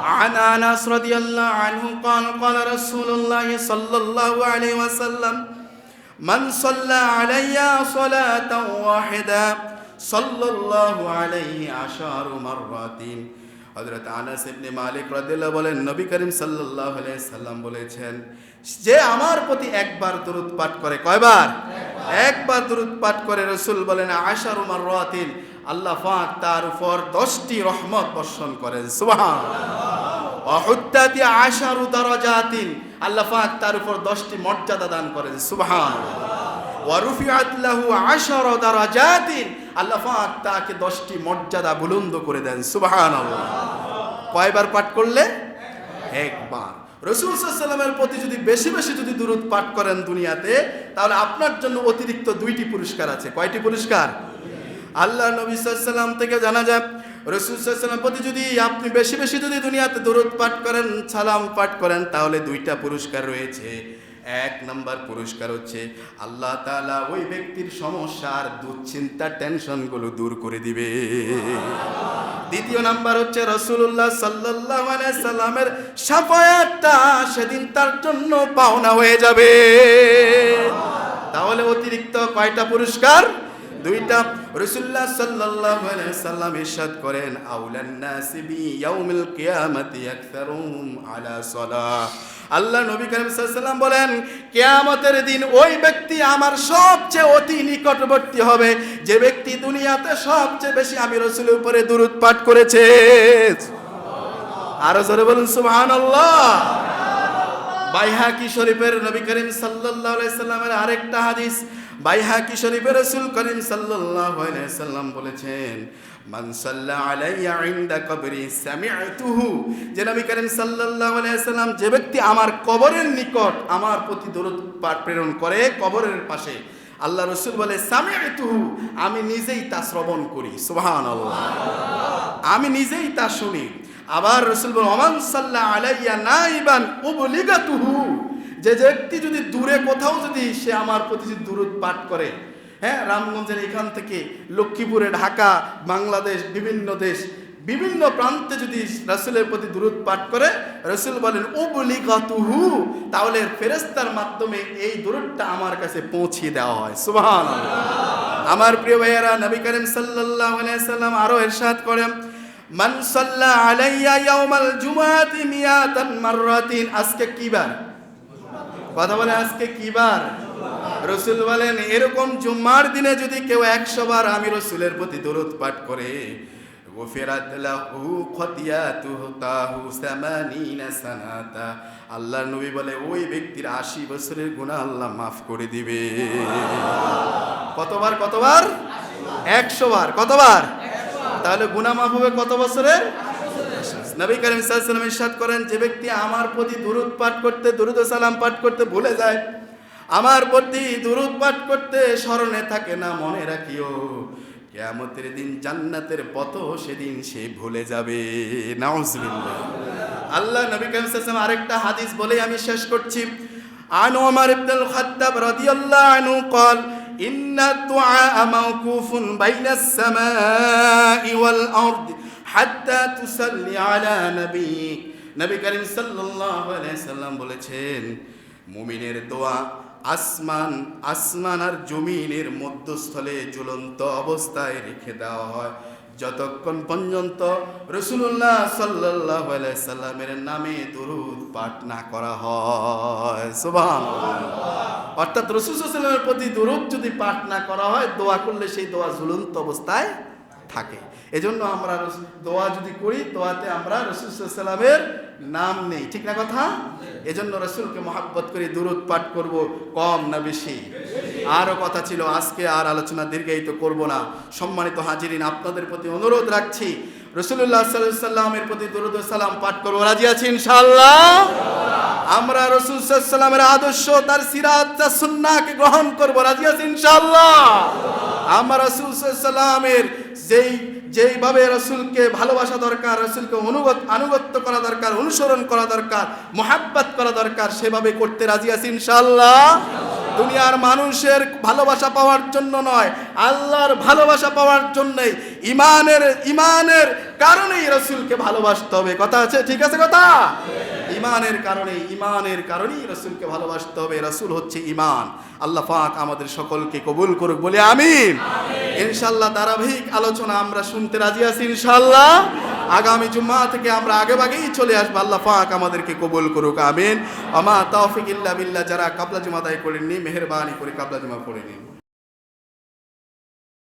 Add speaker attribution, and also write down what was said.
Speaker 1: عن انس رضي الله عنه قال قال رسول الله صلى الله عليه وسلم من صلى علي صلاة واحدة صلى الله عليه عشر مرات হযরত আনাস ইবনে মালিক রাদিয়াল্লাহু বলেন নবী করিম সাল্লাল্লাহু আলাইহি সাল্লাম বলেছেন যে আমার প্রতি একবার দরুদ পাঠ করে কয়বার একবার দরুদ পাঠ করে রাসূল বলেন আশারু মাররাতিন আল্লাহ পাক তার উপর 10টি রহমত বর্ষণ করেন সুবহানাল্লাহ অহুত্তাতি আশারু দারাজাতিন। আল্লাহ পাক তার উপর 10টি মর্যাদা দান করেন। সুবহানাল্লাহ। ওয়ারুফিআত লাহু আশারা দারাজাতিন। আল্লাহ পাক তাকে 10টি মর্যাদা বুলন্দ করে দেন। সুবহানাল্লাহ। কয়বার পাঠ করলে? একবার। রসুল সাল্লামের প্রতি যদি বেশি বেশি যদি দূরত পাঠ করেন দুনিয়াতে, তাহলে আপনার জন্য অতিরিক্ত দুইটি পুরস্কার আছে। কয়টি পুরস্কার? আল্লাহ নবী সাল্লাম থেকে জানা যায় রসুল সাল্লাম প্রতি যদি আপনি বেশি বেশি যদি দুনিয়াতে দূরত পাঠ করেন, সালাম পাঠ করেন, তাহলে দুইটা পুরস্কার রয়েছে। এক নাম্বার পুরস্কার হচ্ছে আল্লাহ তাআলা ওই ব্যক্তির সমস্যার দুশ্চিন্তা, টেনশনগুলো দূর করে দিবে। দ্বিতীয় নাম্বার হচ্ছে রসুল্লাহ সাল্লাহ সাল্লামের সাফায়াতটা সেদিন তার জন্য পাওনা হয়ে যাবে। তাহলে অতিরিক্ত কয়টা পুরস্কার? দুইটা রসুল্লাহ আলাইহি সাল্লাম ইরশাদ করেন আল্লাহ নবী করিম সাল্লাম বলেন, কেয়ামতের দিন ওই ব্যক্তি আমার সবচেয়ে অতি নিকটবর্তী হবে। যে ব্যক্তি দুনিয়াতে সবচেয়ে বেশি আমি রসুলের উপরে দুরুদ পাঠ করেছে। আরও জোরে বলুন, সুবহানাল্লাহ। বাইহাকি শরীফের নবী করিম আলাইহি সাল্লামের আরেকটা হাদিস বাইহাকি শরীফের রাসূল করিম সাল্লাম বলেছেন সাল্লা যে আলাইহি সাল্লাম যে ব্যক্তি আমার কবরের নিকট আমার প্রতি দরুদ প্রেরণ করে কবরের পাশে, আল্লাহ রসুল বলে সামি'তুহু আমি নিজেই তা শ্রবণ করি। সুবহানাল্লাহ। আমি নিজেই তা শুনি। আবার রসুল বলে অমান সাল্লাহ আলাইয়া নাইবান উবলিগাতুহু। যে ব্যক্তি যদি দূরে কোথাও যদি সে আমার প্রতি দূরত পাঠ করে হ্যাঁ রামগঞ্জের এখান থেকে লক্ষ্মীপুরে ঢাকা, বাংলাদেশ, বিভিন্ন দেশ, বিভিন্ন প্রান্তে যদি রসুলের প্রতি দূরত পাঠ করে, রসুল বলেন, উবলিগাতুহু তাহলে ফেরেস্তার মাধ্যমে এই দূরতটা আমার কাছে পৌঁছিয়ে দেওয়া হয়। সুবহানাল্লাহ। আমার প্রিয় ভাইয়েরা, নবী করিম সাল্লাল্লাহু আলাইহি সাল্লাম আরও ইরশাদ করেন, মান সাল্লা আলাইয়া ইয়াউমাল জুমাতি মিয়াতান মাররাতিন আজকে কি বার? কথা বলে আজকে কি বার? রসুল বলেন, এরকম জুম্মার দিনে যদি কেউ একশো বার আমি রসুলের প্রতি দরুদ পাঠ করে, গুফিরাত লাহু খতিয়াতুহু তাহু সামানিনা সানাতা। আল্লাহর নবী বলে, ওই ব্যক্তির আশি বছরের গুনাহ আল্লাহ মাফ করে দিবে। কতবার কতবার? একশো বার। কতবার? তাহলে গুনাহ মাফ হবে কত বছরের? নবী করিম সাল্লাল্লাহু ইরশাদ করেন যে ব্যক্তি আমার প্রতি দুরূদ পাঠ করতে দুরূদ ও সালাম পাঠ করতে ভুলে যায় আমার প্রতি দুরূদ পাঠ করতে স্মরণে থাকে না মনে রাখিও কিয়ামতের দিন জান্নাতের পথ সেদিন সে ভুলে যাবে নাউজুবিল্লাহ আল্লাহ নবী করিম সাল্লাল্লাহু আরেকটা হাদিস বলে আমি শেষ করছি আন ওমর ইবনে খাত্তাব রাদিয়াল্লাহু আনহু قال إن الدعاء موقوف بين السماء والأرض সাল্লাম বলেছেন, মুমিনের দোয়া আসমান আসমান আর জমিনের মধ্যস্থলে জ্বলন্ত অবস্থায় রেখে দেওয়া হয়। যতক্ষণ পর্যন্ত রসুল্লাহ সাল্লাহ সাল্লামের নামে দরুদ পাঠ না করা হয়। সোভান অর্থাৎ রসুল প্রতি দরুদ যদি পাঠ না করা হয়, দোয়া করলে সেই দোয়া ঝুলন্ত অবস্থায় থাকে। এজন্য আমরা দোয়া যদি করি, দোয়াতে আমরা রসুল সাল্লামের নাম নেই। ঠিক না কথা? এজন্য রসুলকে মহাব্বত করে দূরত পাঠ করব কম না বেশি। আরও কথা ছিল, আজকে আর আলোচনা দীর্ঘায়িত করব না। সম্মানিত হাজিরিন, আপনাদের প্রতি অনুরোধ রাখছি রসুল্লাহ সাল্লাহ সাল্লামের প্রতি দরুদ সালাম পাঠ করব। রাজি আছি ইনশাআল্লাহ? আমরা রসুল সাল্লামের আদর্শ, তার সিরাজ তার সুন্নাহকে গ্রহণ করব। রাজি আছি ইনশাআল্লাহ? আমরা রসুল সাল্লামের যেই, যেইভাবে রসুলকে ভালোবাসা দরকার, রসুলকে অনুগত, আনুগত্য করা দরকার, অনুসরণ করা দরকার, মোহাব্বত করা দরকার, সেভাবে করতে রাজি আছি ইনশাআল্লাহ। দুনিয়ার মানুষের ভালোবাসা পাওয়ার জন্য নয়, আল্লাহর ভালোবাসা পাওয়ার জন্যই ইমানের ইমানের কারণেই রসুলকে ভালোবাসতে হবে। কথা আছে? ঠিক আছে কথা? ইমানের কারণে ইমানের কারণেই রসুলকে ভালোবাসতে হবে। রসুল হচ্ছে ইমান। আল্লাহ পাক আমাদের সকলকে কবুল করুক বলে আমিন। ইনশাল্লাহ ধারাবাহিক আলোচনা আমরা শুনতে রাজি আছি ইনশাল্লাহ আগামী জুম্মা থেকে আমরা আগে আগেই চলে আসব। আল্লাহ পাক আমাদেরকে কবুল করুক আমিন। আমা তৌফিক ইল্লা বিল্লাহ যারা কাবলা জুমা দায় করেননি মেহরবানি করে কাবলা জুমা পড়ে নিন।